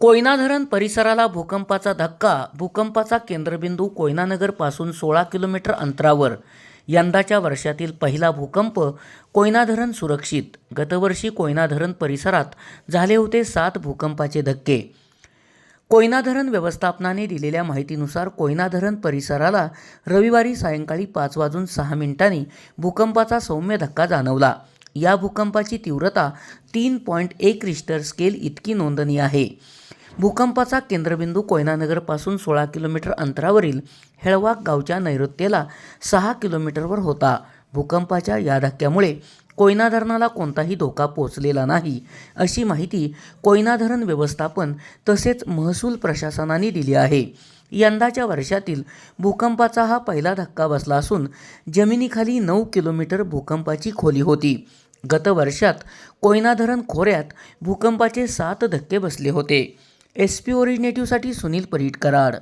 कोयना धरण परिसराला भूकंपाचा धक्का भूकंपाचा केंद्रबिंदू कोयनानगरपासून सोळा किलोमीटर अंतरावर. यंदाच्या वर्षातील पहिला भूकंप कोयना धरण सुरक्षित. गतवर्षी कोयना धरण परिसरात झाले होते सात भूकंपाचे धक्के. कोयना धरण व्यवस्थापनाने दिलेल्या माहितीनुसार कोयना धरण परिसराला रविवारी सायंकाळी पाच वाजून सहा मिनिटांनी भूकंपाचा सौम्य धक्का जाणवला. या भूकंपाची तीव्रता तीन पॉईंट एक रिश्टर स्केल इतकी नोंदणी आहे. भूकंपाचा केंद्रबिंदू कोयनानगरपासून सोळा किलोमीटर अंतरावरील हेळवाक गावच्या नैऋत्येला सहा किलोमीटरवर होता. भूकंपाच्या या धक्क्यामुळे कोयना धरणाला कोणताही धोका पोचलेला नाही अशी माहिती कोयना धरण व्यवस्थापन तसेच महसूल प्रशासनाने दिली आहे. यंदाच्या वर्षातील भूकंपाचा हा पहिला धक्का बसला असून जमिनीखाली नऊ किलोमीटर भूकंपाची खोली होती. गत वर्षात कोयना धरण खोऱ्यात भूकंपाचे सात धक्के बसले होते. एस पी ओरिजिनेटिव्हसाठी सुनील परीट कराड